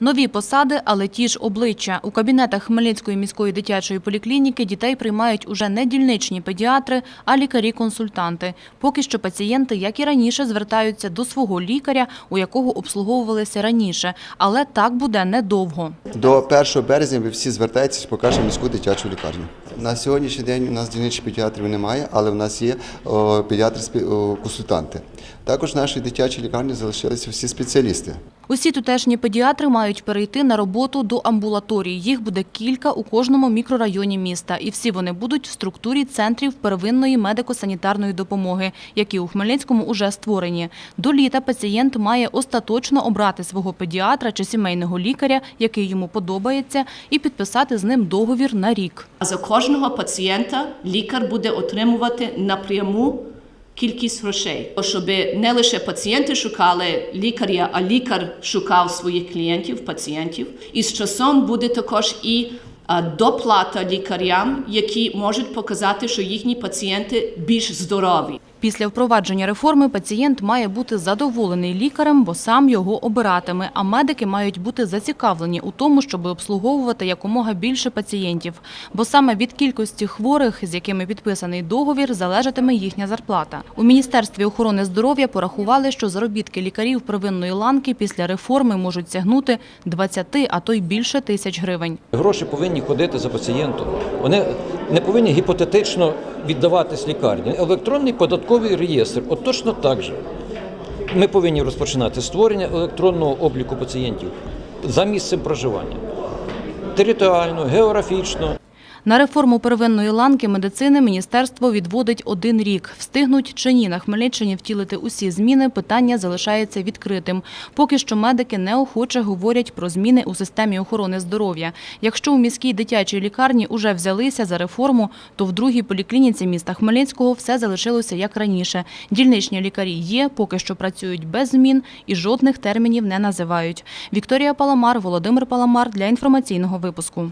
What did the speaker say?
Нові посади, але ті ж обличчя. У кабінетах Хмельницької міської дитячої поліклініки дітей приймають уже не дільничні педіатри, а лікарі-консультанти. Поки що пацієнти, як і раніше, звертаються до свого лікаря, у якого обслуговувалися раніше. Але так буде недовго. До 1 березня ви всі звертаєтесь, покажемо міську дитячу лікарню. На сьогоднішній день у нас дільничних педіатрів немає, але в нас є педіатри-консультанти. Також в нашій дитячій лікарні залишилися всі спеціалісти. Усі тутешні педіатри мають перейти на роботу до амбулаторій. Їх буде кілька у кожному мікрорайоні міста. І всі вони будуть в структурі центрів первинної медико-санітарної допомоги, які у Хмельницькому уже створені. До літа пацієнт має остаточно обрати свого педіатра чи сімейного лікаря, який йому подобається, і підписати з ним договір на рік. За кожного пацієнта лікар буде отримувати напряму кількість грошей, щоб не лише пацієнти шукали лікаря, а лікар шукав своїх клієнтів, пацієнтів. І з часом буде також і доплата лікарям, які можуть показати, що їхні пацієнти більш здорові. Після впровадження реформи пацієнт має бути задоволений лікарем, бо сам його обиратиме, а медики мають бути зацікавлені у тому, щоб обслуговувати якомога більше пацієнтів. Бо саме від кількості хворих, з якими підписаний договір, залежатиме їхня зарплата. У Міністерстві охорони здоров'я порахували, що заробітки лікарів первинної ланки після реформи можуть сягнути 20, а то й більше тисяч гривень. Гроші повинні ходити за пацієнтом. Вони не повинні гіпотетично віддаватись лікарні. Електронний податковий реєстр, от точно так же. Ми повинні розпочинати створення електронного обліку пацієнтів за місцем проживання. Територіально, географічно. На реформу первинної ланки медицини міністерство відводить один рік. Встигнуть чи ні на Хмельниччині втілити усі зміни, питання залишається відкритим. Поки що медики неохоче говорять про зміни у системі охорони здоров'я. Якщо у міській дитячій лікарні уже взялися за реформу, то в другій поліклініці міста Хмельницького все залишилося як раніше. Дільничні лікарі є, поки що працюють без змін і жодних термінів не називають. Вікторія Паламар, Володимир Паламар для інформаційного випуску.